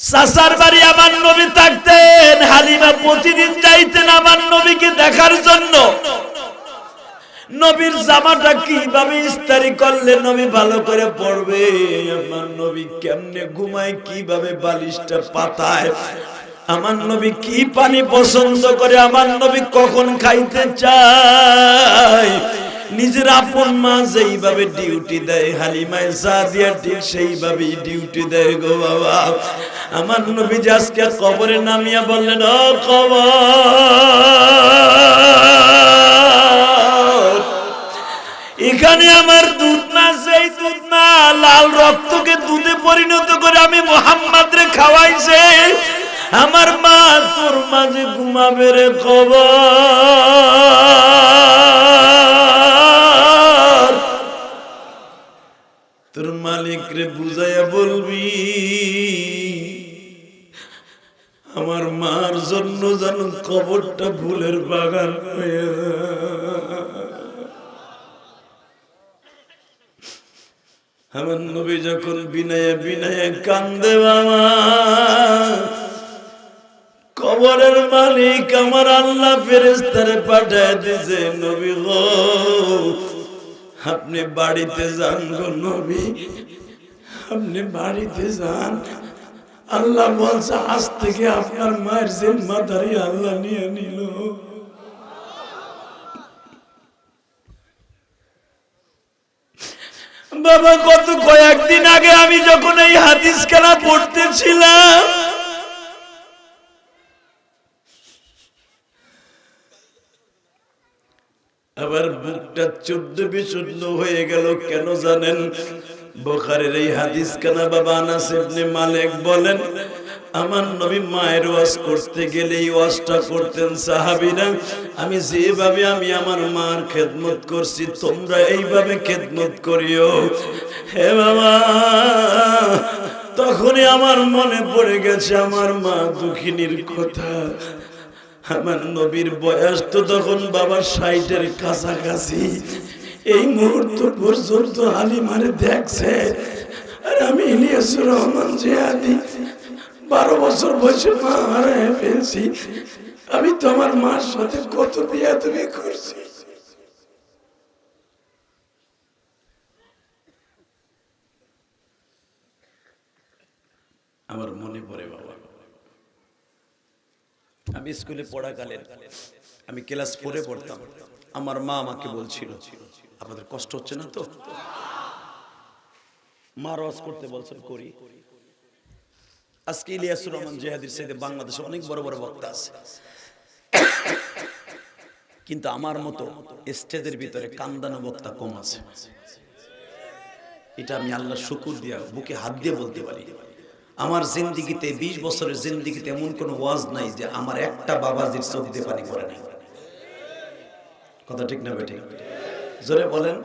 সাসার বাড়ি আমার নবী থাকতেন, হালিমা প্রতিদিন যাইতেন আমার নবীকে দেখার জন্য। নবীর জামাটা কীভাবে ইস্তারি করলে নবী ভালো করে পড়বে? আমার নবী কেমনে ঘুমায়, কীভাবে বালিশটা পাতায়? আমার নবী কি পানি পছন্দ করে, আমার নবী কখন খাইতে চায়? নিজের আপন মা যেইভাবে ডিউটি দেয় হালিমায় সাদিয়া ঠিক সেইভাবেই ডিউটি দেয় গো বাবা। আমার নবী আজকে কবরে নামিয়া বললেন, ও কবর, এখানে আমার দুধ না সেই দুধ না, লাল রক্তকে দুধে পরিণত করে আমি মোহাম্মদ রে খাওয়াইছে। আমার মা তোর মাঝে ঘুমাবে রে খবর তোর মালিক রে বুঝাইয়া বলবি, আমার মার জন্য যেন কবরটা ভুলের বাগান আমার নবী যখন বিনয়ে বিনয়ে কান্দে, বাবা, কবরের মালিক আমার আল্লাহ ফেরেস্তারে পাঠায় দিছে, নবী গো আপনি বাড়িতে যান গো নবী। আপনি বাড়িতে যান। আল্লাহ বলছে, আজ থেকে আপনার মায়ের জিম্মাদারি আল্লাহ নিয়ে নিল। বাবা কত কয়েকদিন আগে আমি যখন এই হাদিস খেলা পড়তেছিলাম আবার বুকটা চোদ্দ বিশুদ্ধ হয়ে গেল, কেন জানেন? বোখারের এই হাদিস কানা বাবা আনাস ইবনে মালিক বলেন, আমার নবী মায়ের ওয়াজ করতে গেলে এই ওয়াজটা করতেন সাহাবীরা, আমি যেভাবে আমি আমার মার খেদমত করছি, তোমরা এইভাবে খেদমত করিও। হে বাবা, তখনই আমার মনে পড়ে গেছে, আমার মা দুঃখিনীর কথা। আমার নবীর বয়স তো তখন বাবা ষাটের কাছাকাছি। এই মুহূর্ত পর্যন্ত হালিমারে দেখছে। আর আমি ইলিয়াসুর রহমান জিয়াদি, বারো বছর বয়সে মা হারায় ফেলছি। আমি তোমার মার সাথে কত বিয়া তুমি করছি। আমার মনে পড়ে বাবা। আমি স্কুলে পড়াকালীন আমি ক্লাস ফোরে পড়তাম। আমার মা আমাকে বলছিল, আপনাদের কষ্ট হচ্ছে না তো? মা রস করতে বলছেন, করি। আজকে ইলিয়াসুর রহমান জেহাদির সাথে বাংলাদেশে অনেক বড় বড় বক্তা আছে। কিন্তু আমার মতো স্টেজের ভিতরে কান্দানো বক্তা কম আছে। এটা আমি আল্লাহ শুকুর দিয়া বুকে হাত দিয়ে বলতে পারি। আমার জিন্দিগিতে ২০ বছরের জিন্দিগিতে এমন কোনো ওয়াজ নাই যে আমার একটা বাবাজির চোখ দিয়ে পানি পড়ে নাই। কথা ঠিক না বেঠিক? জোরে বলেন।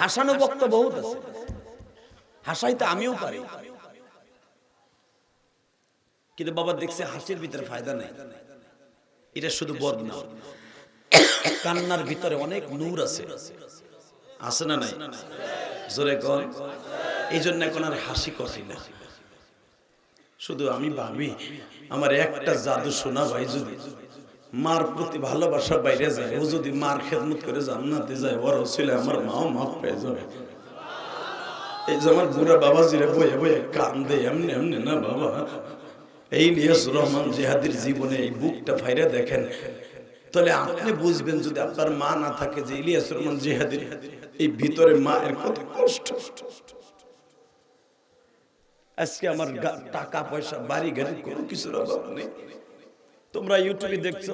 হাসানো বক্ত বহুত আছে। হাসাইতে আমিও পারি। কিন্তু বাবা দেখছে হাসির ভিতরে ফায়দা নেই। এটা শুধু বদনা কান্নার ভিতরে অনেক নূর আছে। আছে না নাই? জোরে কর এই জন্য এখন আর হাসি করি না। শুধু আমি ভাবি, আমার একটা জাদু শোনা ভাই যদি মার প্রতি ভালোবাসা বাইরে যায়, ও যদি মার খেদমত করে জান্নাতে যায়, ওর ছিল আমার মাও মাফ পেয়ে যাবে। এই যে আমার বুড়া বাবা জিরে বয়ে বয়ে কান্দে, এমনি এমনি না বাবা। এই নিয়াস রহমান জেহাদির জীবনে এই বুকটা ফাইরে দেখেন। তাহলে আপনি বুঝবেন যদি আপনার মা না থাকে যে ইলিয়াস রহমান জেহাদির এই ভিতরে মায়ের কত কষ্ট। আজকে আমার টাকা পয়সা, বাড়ি গাড়ি কোনো অভাব নেই। তোমরা ইউটিউবে দেখছ,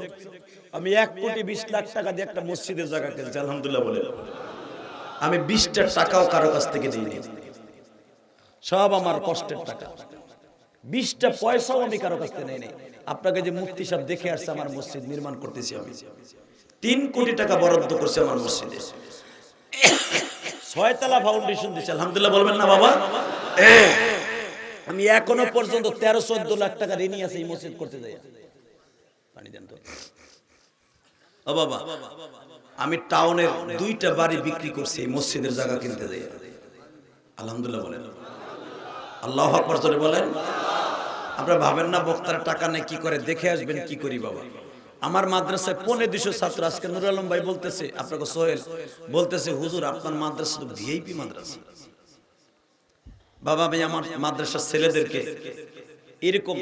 আমি এক কোটি বিশ লাখ টাকা দিয়ে একটা মসজিদের জায়গা কিনছি, আলহামদুলিল্লাহ বলে। আমি বিশটা টাকাও কারও কাছ থেকে দিইনি। সব আমার কষ্টের টাকা। বিশটা পয়সাও আমি কারও কাছ থেকে নেই আপনাকে যে মুফতি সাহেব দেখে আসছে আমার মসজিদ নির্মাণ করতেছি আমি। তিন কোটি টাকা বরাদ্দ করছে আমার মসজিদে। ছয়তলা ফাউন্ডেশন দিচ্ছে আলহামদুলিল্লাহ বলবেন না বাবা? আমি এখনও পর্যন্ত তেরো চোদ্দ লাখ টাকা ঋণই আছে এই মসজিদ করতে যাই। পানি দেন তো। বাবা, আমি টাউনের দুইটা বাড়ি বিক্রি করছি এই মসজিদের জায়গা কিনতে যাই। আলহামদুলিল্লাহ বলেন। আল্লাহ আকবর বলেন। আপনারা ভাবেন না, বক্তারা টাকা নেই কি করে? দেখে আসবেন কি করি বাবা। আমার মাদ্রাসায় পনে দুশো ছাত্র, আজকে নুর আলম ভাই বলতেছে, আপনাকে সোহেল বলতেছে, হুজুর, আপনার মাদ্রাসা তো ভিআইপি মাদ্রাসা। বাবা আমি আমার মাদ্রাসার ছেলেদেরকে এরকম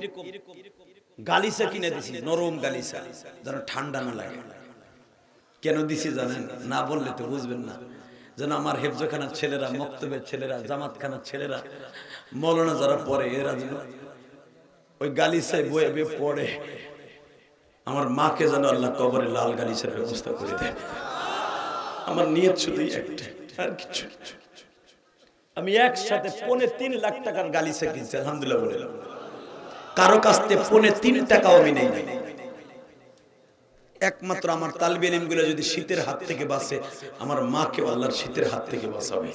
গালিসা কিনে দিছি, নরম গালিসা যেন ঠান্ডা না লাগে। কেন দিছি জানেন? না বললে তো বুঝবেন না। যেন আমার হেফজখানার ছেলেরা, মক্তবের ছেলেরা, জামাতখানার ছেলেরা, মলনা যারা পড়ে, এরা যেন ওই গালিসায় বয়ে বয়ে পড়ে। আমার মাকে যেন আল্লাহ কবরে লাল গালিসার ব্যবস্থা করে দেয়। আমার নিয়ত শুধুই একটা, আর কিছু। না। আমি একসাথে পৌনে তিন লাখ টাকার গালি কিনছি আলহামদুলিল্লাহ বলে কারও কাছ থেকে পৌনে তিন টাকাও আমি নেই নাই। একমাত্র আমার তালবে গুলো যদি শীতের হাত থেকে বাঁচে আমার মাকে আল্লাহর শীতের হাত থেকে বাঁচাবে।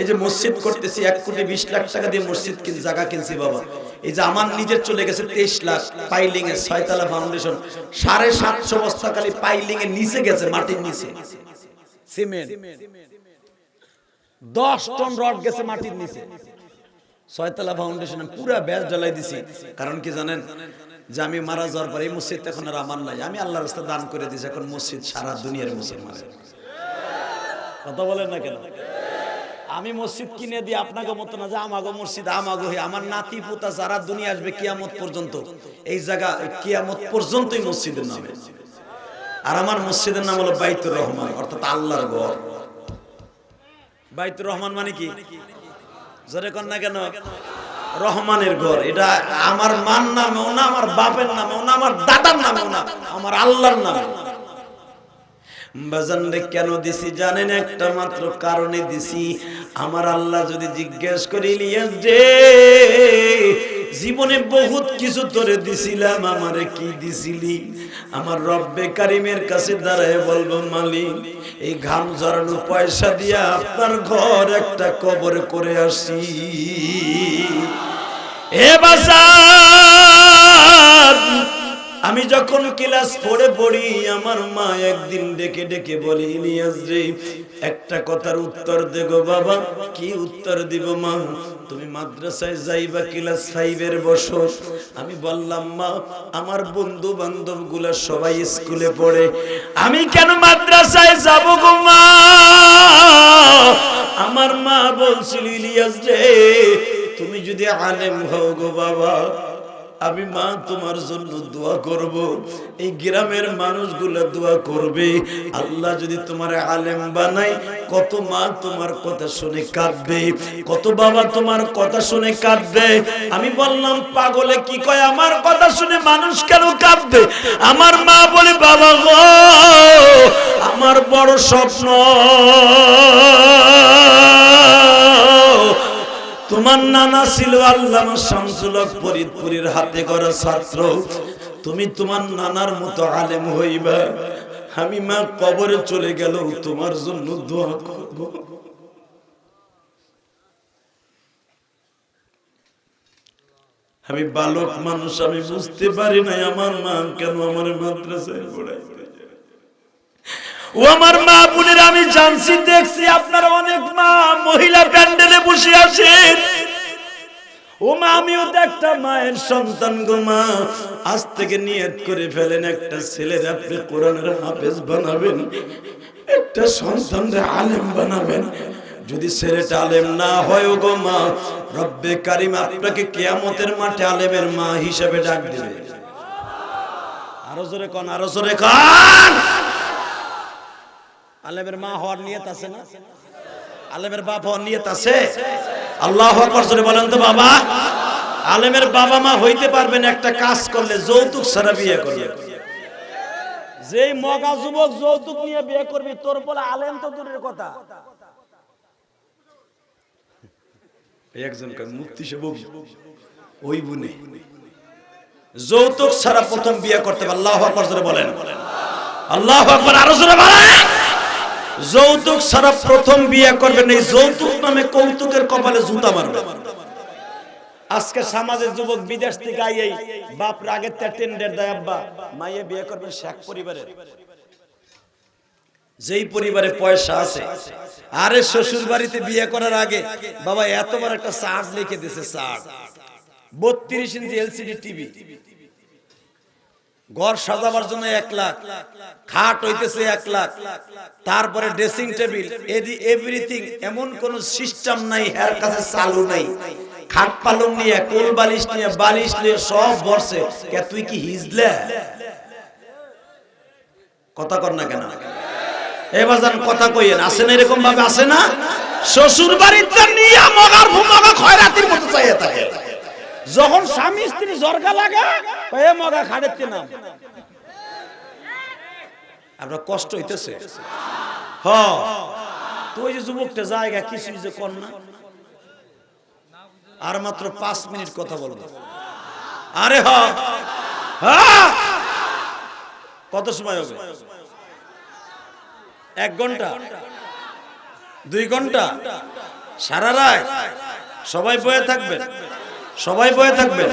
এই যে মসজিদ করতেছি এক কোটি বিশ লাখ টাকা দিয়ে মসজিদ কিন জায়গা কিনছি বাবা। এই যে আমার নিজের চলে গেছে তেইশ লাখ পাইলিং এর ছয়তলা ফাউন্ডেশন সাড়ে সাতশো বস্তা খালি পাইলিং এর নিচে গেছে মাটির নিচে। সিমেন্ট। দশ টন রড গেছে মাটির নিচে। ছয়তলা ফাউন্ডেশনে পুরা ব্যাস জ্বালাই দিছি। কারণ কি জানেন? যে আমি মারা যাওয়ার পর এই মসজিদ এখন আর আমার নাই। আমি আল্লাহ রাস্তা দান করে দিয়েছি, এখন মসজিদ সারা দুনিয়ার মুসলমানের। কথা বলেন না কেন? আমি মসজিদ কিনে দিই আপনাকে মতো না যে আমাগো মসজিদ, আমাগো হে। আমার নাতি পুতা যারা দুনিয়া আসবে কিয়ামত পর্যন্ত, এই জায়গা কিয়ামত পর্যন্তই মসজিদের নামে। আর আমার মসজিদের নাম হলো বাইতুর রহমান, অর্থাৎ আল্লাহর ঘর। বাইতুর রহমান মানে কি? জোরে কর না কেন? রহমানের ঘর। এটা আমার মার নামেও না আমার বাপের নামেও না আমার দাদার নামেও না, আমার আল্লাহর নামে। কেন দিছি জানেন একটা মাত্র কারণে দিছি। আমার আল্লাহ যদি জিজ্ঞেস করি, ইলিয়াস জীবনে বহুত কিছু তোরে দিছিলাম, আমারে কি দিছিলি? আমার রব্বে কারিমের কাছে দাঁড়ায় বলব, মালিক এই ঘাম ঝরানো পয়সা দিয়া আপনার ঘর একটা কবর করে আসি। এ বাজার আমি যখন ক্লাস পড়ে পড়ি, আমার মা একদিন ডেকে ডেকে বলি, ইলিয়াস রে, একটা কথার উত্তর দেগো বাবা। কি উত্তর দিব মা? তুমি মাদ্রাসায় যাইবা ক্লাস ফাইভের বসো আমি বললাম, মা, আমার বন্ধু বান্ধবগুলা সবাই স্কুলে পড়ে। আমি কেন মাদ্রাসায় যাব গো মা? আমার মা বলছিল, ইলিয়াস রে, তুমি যদি আলেম হও গো বাবা আমি মা তোমার জন্য দোয়া করব। এই গ্রামের মানুষগুলো দোয়া করবে। আল্লাহ যদি তোমার আলেম বানাই কত মা তোমার কথা শুনে কাঁদবে, কত বাবা তোমার কথা শুনে কাঁদবে। আমি বললাম, পাগলে কি কয়, আমার কথা শুনে মানুষ কেন কাঁদবে? আমার মা বলে, বাবা গো, আমার বড় স্বপ্ন। তোমার নানা ছিল আল্লামা শামসুল ফরিদপুরের হাতে করা ছাত্র। তুমি তোমার নানার মতো আলেম হইবা। আমি মা কবরে চলে গেল তোমার জন্য দোয়া করব। আমি বালক মানুষ, আমি বুঝতে পারি নাই আমার মা কেন আমার মাদ্রাসায় পড়াইতে ও আমার মা বোনের, আমি জানছি, দেখছি আপনার অনেক মা মহিলা প্যান্ডেলে বসে আছেন ও মা, আমিও তো একটা মায়ের সন্তান গো মা। আজ থেকে নিয়ত করে ফেলেন, একটা ছেলের আপনি কোরআনের হাফেজ বানাবেন, একটা সন্তানরে আলেম বানাবেন। যদি ছেলেটা আলেম না হয় গো মা, রব্বে কারিম আপনাকে কিয়ামতের মাঠে আলেমের মা হিসেবে ডাক দেবে। আরও জোরে কন, আরও জোরে কন। আলেমের মা হওয়ার নিয়ত আছে না? আলেমের বাপ হওয়ার নিয়ত আছে? আল্লাহ বলেন তো বাবা। আলেমের বাবা মা হইতে পারবেন একটা কাজ করলে, যৌতুক ছাড়া বিয়ে করবে। যেই মগা যুবক যৌতুক নিয়ে বিয়ে করবি, তোর বলে আলেম তো দূরের কথা। একজন মুক্তি সেবক, ওই বুনে। যৌতুক ছাড়া প্রথম বিয়ে করতে পারে আল্লাহ আকবার বলেন। আল্লাহ আরও জোরে বলেন যৌতুক ছাড়া প্রথম বিয়ে করবেন এই যৌতুক নামে কৌতুকের কপালে জুতা মারবে। আজকে সমাজের যুবক বিদেশ থেকে আইয়াই বাপ রাগের তে টেন্ডার দেয়, আব্বা, মাইয়ে বিয়ে করবেন শেখ পরিবারের। যেই পরিবারে পয়সা আছে, আরে শ্বশুর বাড়িতে বিয়ে করার আগে বাবা এত বড় একটা চার্জ লিখে দিছে চার্জ। বত্রিশ ইঞ্চি এলসিডি টিভি। ঘর সাজাবার জন্য এক লাখ, খাট হইতেছে এক লাখ, তারপরে ড্রেসিং টেবিল এভরিথিং এমন কোন সিস্টেম নাই, এর কাছে চালু নাই। খাট পালং নিয়ে, কোল বালিশ নিয়ে বালিশ নিয়ে সব বসে কে, তুই কি হিজলে? কথা কর না কেন? এবার যান কথা কইয়েন আসে না এরকম ভাবে আসে না? শ্বশুর বাড়িতে নিয়ে মগার ভুমগা খয়রাতির মতো চাইয়ে থাকে। যখন স্বামী স্ত্রী জরকা লাগে, এ মগা খাড়েতে নাম? আপনার কষ্ট হইতেছে। হ। তো ওই যে যুবকটা জায়গা কিছু যে না। আর মাত্র পাঁচ মিনিট কথা বলো আরে হ। কত সময় হবে? এক ঘণ্টা? দুই ঘণ্টা? সারা রাত? সবাই বয়ে থাকবেন? সবাই বয়ে থাকবেন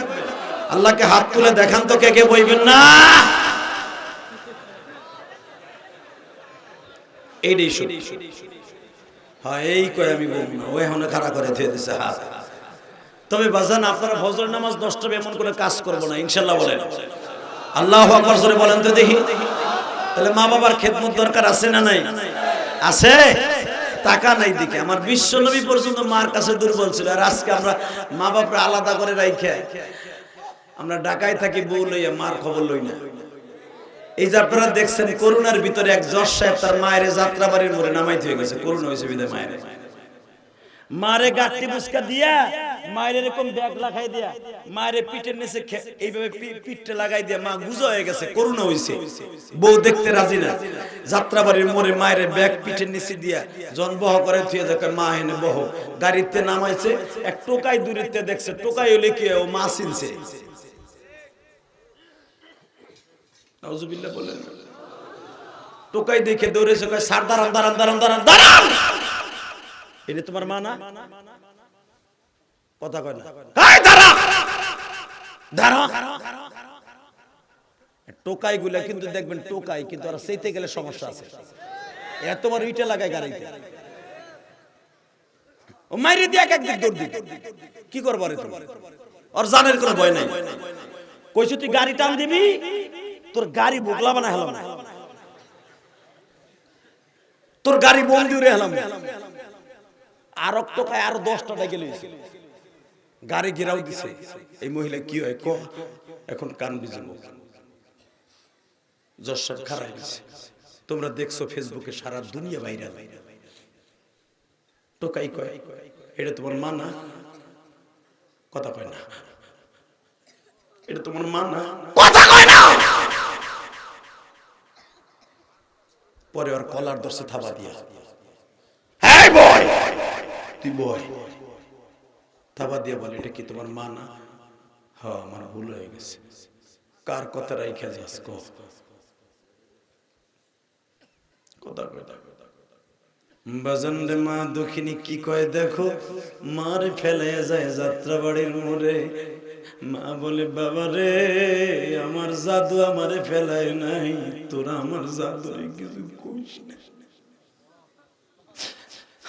আল্লাহকে হাত তুলে দেখান তো কে কে বইবেন না। হ্যাঁ এই আমি করে আপনারা নামাজ এমন করে কাজ করব না, ইনশাল্লাহ বলেন। আল্লাহ বলেন তো দেখি। তাহলে মা বাবার খেদমত দরকার আছে না নাই? আছে? টাকা নাই দিকে আমার বিশ্ব নবী পর্যন্ত মার কাছে দুর্বল ছিল, আর আজকে আমরা মা বাপরা আলাদা করে রাইখে। আমরা ঢাকায় থাকি, বউ লইয়া মার খবর লই না। এই যে আপনারা দেখছেন, করুণার ভিতরে এক যশ সাহেব তার মায়ের যাত্রা বাড়ির মোড়ে নামাইতে হয়ে গেছে। করুণা হয়েছে বিদায় মায়ের। মারে গাঁটটি বুসকা দিয়া মায়ের এরকম ব্যাগ লাগাই দিয়া, মায়ের পিঠের নিচে এইভাবে পিঠটা লাগাই দিয়া মা গুজো হয়ে গেছে, করুণা হইছে। বউ দেখতে রাজি না। যাত্রাবাড়ির মোড়ে মায়ের ব্যাগ পিঠের নিচে দিয়া জন বহ করে থুয়ে দেখে মা হেনে বহ। গাড়িতে নামাইছে, এক টোকাই দূরিতে দেখছে, টোকাই হলে কি ও মা চিনছে। নাউজুবিল্লাহ বলেন। টোকাই দেখে দৌড়েছে, কয় সার দাঁড়ান দাঁড়ান দাঁড়ান দাঁড়ান দাঁড়ান! এটা তোমার মা না? কথা কয় না। টোকাই গুলা কিন্তু দেখবেন টোকাই কিন্তু আর সেইতে গেলে সমস্যা আছে। এত বড় ইটা লাগায় গাড়িতে। ও মাইরে দিয়ে এক একদিক দৌড় দিবে। কি করব রে ওর জানের কোনো ভয় নাই। কইছো তুই গাড়ি টান দিবি? তোর গাড়ি বুকলা বানা হেলাম। তোর গাড়ি বন্দি উড়ে হেলাম। আর টাকায় আরও দশটা টাকা লইছে। গাড়ি ঘেরাও দিছে। এই মহিলা কি হয়? ক? এখন কান বিজুম যশোর খারাপ দিছে। তোমরা দেখছ ফেসবুকে সারা দুনিয়া বাইরে টোকাই কয় এটা তোমার মা না? কথা কয় না। এটা তোমার মা না? কথা কয় না! পরে ওর কলার দর্শে থাবা দিয়া। হ্যাঁ বয়! তুই বয়। থাবা দিয়া বলে, এটা কি তোমার মা না? হ্যাঁ আমার ভুল হয়ে গেছে। কার কথা রাইখা যাস কথা মা দক্ষিণী কি কয় দেখো? মার ফেলে যায় যাত্রা বাড়ির মোড়ে। মা বলে, বাবা রে, আমার জাদু আমারে ফেলায় নাই। তোরা আমার জাদুরে কিছু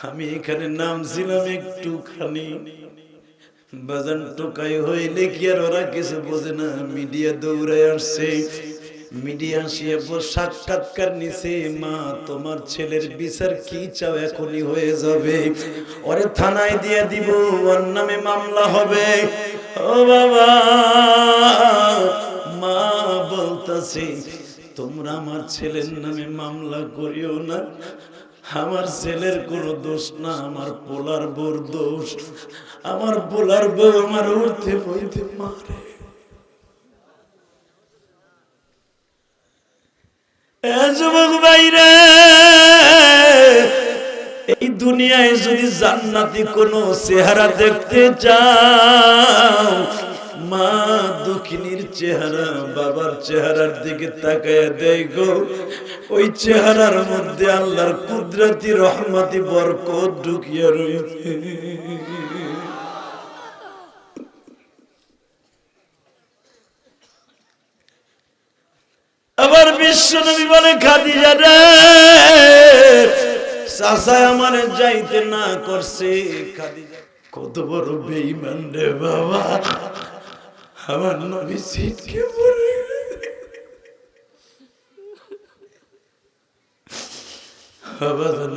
আমি এখানে নামছিলাম একটুখানি। বাজান টোকাই হইলে কি আর ওরা কিছু বোঝে না। মিডিয়া দৌড়ে আসছে। মিডিয়া আসিয়া সাক্ষাৎকার নিছে। মা, তোমার ছেলের বিচার কি চাও? এখনই হয়ে যাবে। ওরে থানায় দিয়ে দিব, ওর নামে মামলা হবে। ও বাবা, মা বলতাছে, তোমরা আমার ছেলের নামে মামলা করিও না। আমার ছেলের কোনো দোষ না, আমার পোলার বউর দোষ। আমার বোলার বউ আমার উঠতে বইতে মারে। যুবক বাইরে এই দুনিয়ায় যদি জান্নাতি কোনো চেহারা দেখতে চাও, মা দুঃখিনীর চেহারা, বাবার চেহারার দিকে তাকায় দেখো। ওই চেহারার মধ্যে আল্লাহর কুদরতি রহমতি, বরকত ঢুকিয়ে রয়েছে আবার বিশ্ব নবী বলে, খাদিজা রে চাষায় আমার যাইতে না করছে। কত বড় বেইমান রে বাবা, আমার নবী সিটকে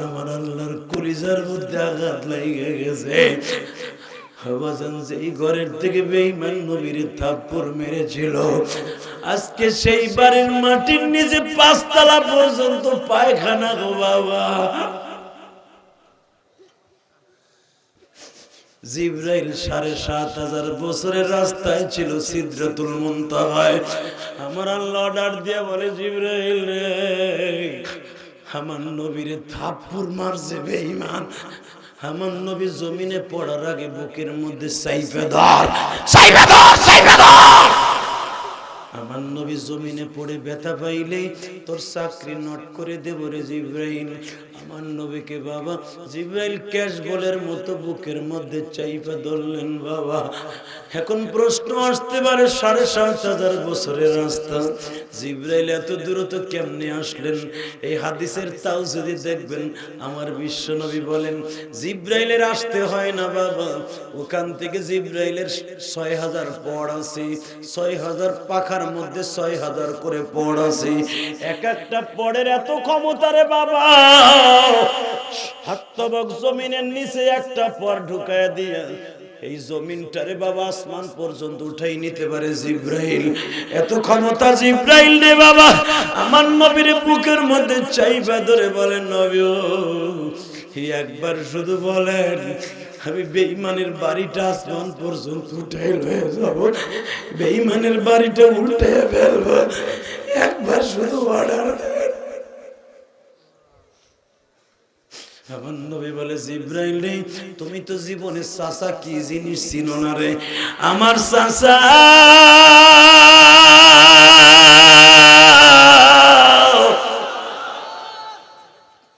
আমার আল্লাহর মধ্যে আঘাত লাগিয়ে গেছে। ঘরের থেকে বেঈমান নবীর থাপ্পড় মেরেছিল আজকে সেই বাড়ির মাটির নিচে পাঁচতলা পর্যন্ত পায়খানা গো বাবা। জিব্রাইল সাড়ে সাত হাজার বছরের রাস্তায় ছিল সিদ্রাতুল মুনতাহায়। আমার আল্লাহ অর্ডার দিয়ে বলে, জিব্রাইল আমার নবীরে থাপ্পড় মারছে বেঈমান। আমার নবী জমিনে পড়ার আগে বুকের মধ্যে সাইফে ধর সাইফে ধর সাইফে ধর। আমার নবী জমিনে পড়ে ব্যথা পাইলেই তোর চাকরি নট করে দেব রে জিব্রাইল। আমার নবীকে বাবা, জিব্রাইল ক্যাশ বলের মতো বুকের মধ্যে চাইপা ধরলেন বাবা। এখন প্রশ্ন আসতে পারে, সাড়ে সাত হাজার বছরের রাস্তা। জিব্রাইল এত দূরত কেমনে আসলেন? এই হাদিসের তাও যদি দেখবেন, আমার বিশ্ব নবী বলেন, জিব্রাইলের আসতে হয় না বাবা। ওখান থেকে জিব্রাইলের ছয় হাজার পড় আছে, ছয় হাজার পাখার মধ্যে ছয় হাজার করে পড় আছে। এক একটা পড়ের এত ক্ষমতা রে বাবা। হাত্তবক জমিনের নিচে একটা পর ঢুকায় দিয়ে, এই জমিনটারে বাবা আসমান পর্যন্ত উঠাই নিতে পারে জিব্রাইল। এত ক্ষমতা জিব্রাইল রে বাবা, আমার নবীর বুকের মধ্যে চাইবা ধরে বলেন নবী একবার শুধু বলেন, আমি বেঈমানের বাড়িটা আসমান পর্যন্ত উঠাই লয়ে যাব। বেঈমানের বাড়িটা উল্টে ফেলব। একবার শুধু অর্ডার আমার নবী বলে, জিব্রাইল রে, তুমি তো জীবনে চাচা, কি জিনিস ছিল না রে? আমার চাচা,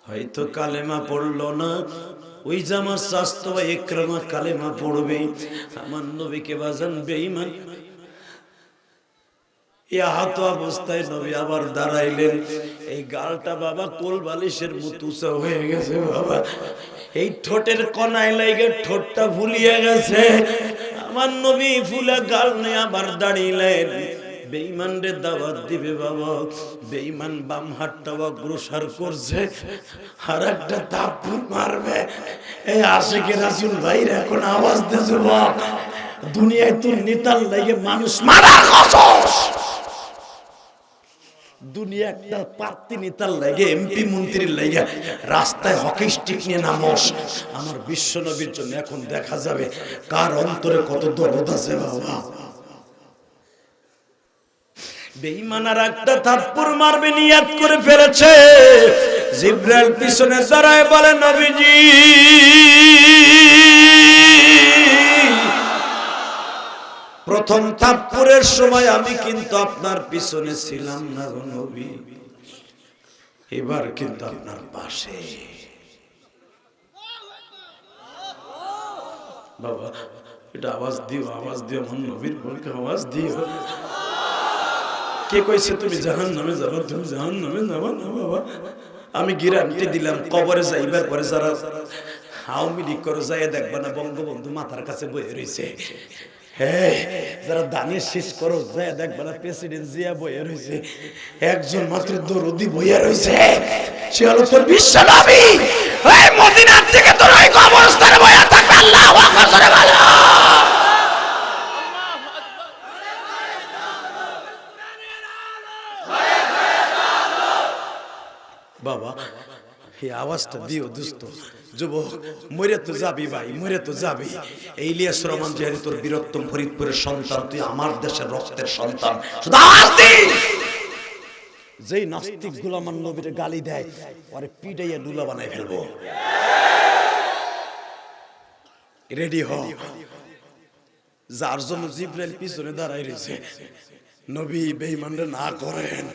হয়তো কালেমা পড়ল না। ওই যে আমার স্বাস্থ্য একরমা কালেমা পড়বে। আমার নবীকে বাজান বেঈমান এই আহত অবস্থায় নবী আবার দাঁড়াইলেন। এই গালটা বাবা কোল বালিশের মুতুসা হয়ে গেছে বাবা। এই ঠোঁটের কনায় লাগে ঠোঁটটা ফুলিয়ে গেছে। আমার নবী ফুলে গাল নিয়ে আবার দাঁড়িলেন। বেঈমান রে দাওয়াত দিবে বাবা। বেইমান বাম হাতটা অগ্রসর করছে। আর একটা তাপুর মারবে। এই আশেকে রাসুল ভাইরা এখন আওয়াজ দিয়েছে বাপ। দুনিয়ায় তোর নিতাল লাগে মানুষ মারা খসস দুনিয়া একটা পাত্তি নেতার লাগে এমপি মন্ত্রীর লাগে। রাস্তায় হকি স্টিক নিয়ে নামস। আমার বিশ্ব নবীর জন্য এখন দেখা যাবে কার অন্তরে কত দরদ আছে বাবা। বেঈমানার একটা থাপ্পড় মারবে নিয়াত করে ফেলেছে। জিব্রাইল পিছনে দাঁড়ায় বলে, নবীজি। প্রথম থাপ্পড়ের সময় আমি কিন্তু আপনার পিছনে ছিলাম না গো নবী। এবার কিন্তু আপনার পাশে। বাবা, এটা আওয়াজ দিও আওয়াজ দিও, আমার নবীর বলকে আওয়াজ দিও। কে কইছে তুমি জাহান নামে যাবা, তুমি জাহান নামে যাবা না বাবা? আমি গ্যারান্টি দিলাম, কবরে যাইবার পরে যারা আওয়ামী লীগ করে যাই দেখবা না বঙ্গবন্ধু মাথার কাছে বয়ে রয়েছে যারা দানের শেষ করো যায় দেখবা না প্রেসিডেন্ট জিয়া বইয়া রয়েছে একজন মাত্র দরদি বইয়া রয়েছে সে হলো তোর বিশ্ব নবী। ওই মদিনার থেকে তোর ওই কবরস্থানে বইয়া থাকবে। আল্লাহ আকবার করে বাবা এই আওয়াজটা দিও দুস্থ যুবক, মরে তো যাবি ভাই, মরে তো যাবি। এই ইলিয়াস রহমান জিহারি তোর বীরত্তম ফরিদপুরের সন্তান, তুই আমার দেশের রক্তের সন্তান। শুধু আওয়াজ যেই নাস্তিক গুলামান নবীরে গালি দেয় পরে পিটাইয়া ডুলা বানাই ফেলব। রেডি হ। যার জন্য জিব্রাইল পিছনে দাঁড়াই রয়েছে। নবী বেঈমানরে না করেন।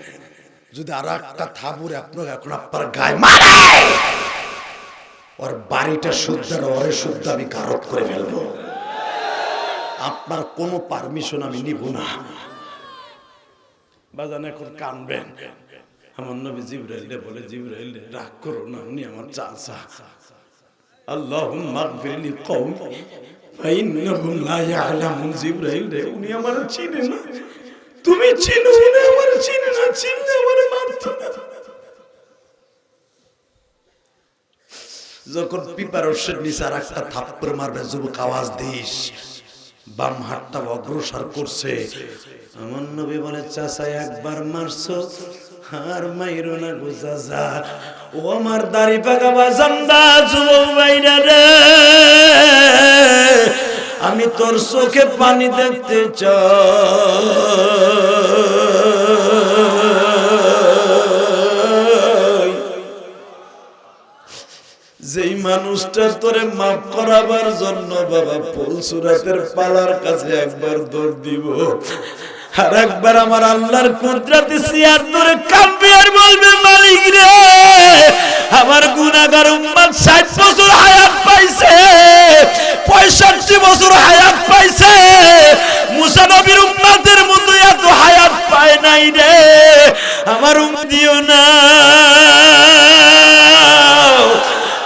যদি আর একটা থাবুরে আপনার এখন আপনার গায়ে মারে, ওর বাড়িটা শুদ্ধ আর ওরে শুদ্ধ আমি কারত করে ফেলব। আপনার কোনো পারমিশন আমি নিব না। বাজান এখন কানবেন। আমার নবী জিব্রাইল বলে, জিব্রাইল রাগ করো না, উনি আমার চাচা। আল্লাহ মাগফিরলি কওম, ফাইন্নাহুম লা ইয়ালামুন জিবরাইল রে, উনি আমার চিনে না। তুমি চিনো, উনি আমার পিপারসের নিচে আর একটা মারবে, যুবক আওয়াজ দিস, বাম হাতটা অগ্রসর করছে। আমার নবী বলে, চাচা, একবার মারছো? আর না ও আমার দাড়ি যুবক বাইরা রে। আমি তোর চোখে পানি দেখতে চাই। তোরে মাফ করাবার জন্য বাবা ফুলসুরাতের পালার কাছে একবার দৌড় দিব। আর একবার আমার আল্লাহর কুদরতে সিয়ার তোরে কাঁপবে আর বলবে, মালিক রে, আমার গুনাহগার উম্মত 60 বছর হায়াত পাইছে 65 বছর হায়াত পাইছে, মুসা নবীর মতো এত হায়াত পায় নাই রে, আমার উম্মত দিও না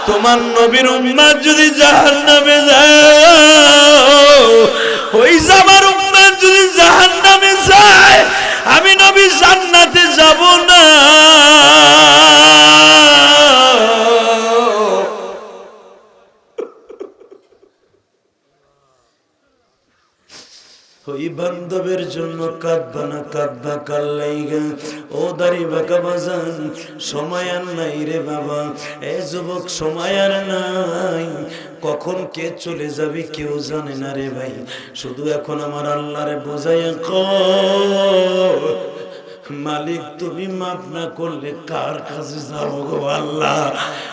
তোমার নবীর উম্মাদ যদি জাহান্নামে যায় জন্য কাঁদবা না কাঁদবা কাল্লাইগা ও বাঁকা বাজান সময় আর নাই রে বাবা এ যুবক সময় আর নাই কখন কে চলে যাবে কেউ জানে না রে ভাই শুধু এখন আমার আল্লাহরে বোঝাইয়া ক মালিক তুমি মাফ না করলে কার কাছে যাব গো আল্লাহ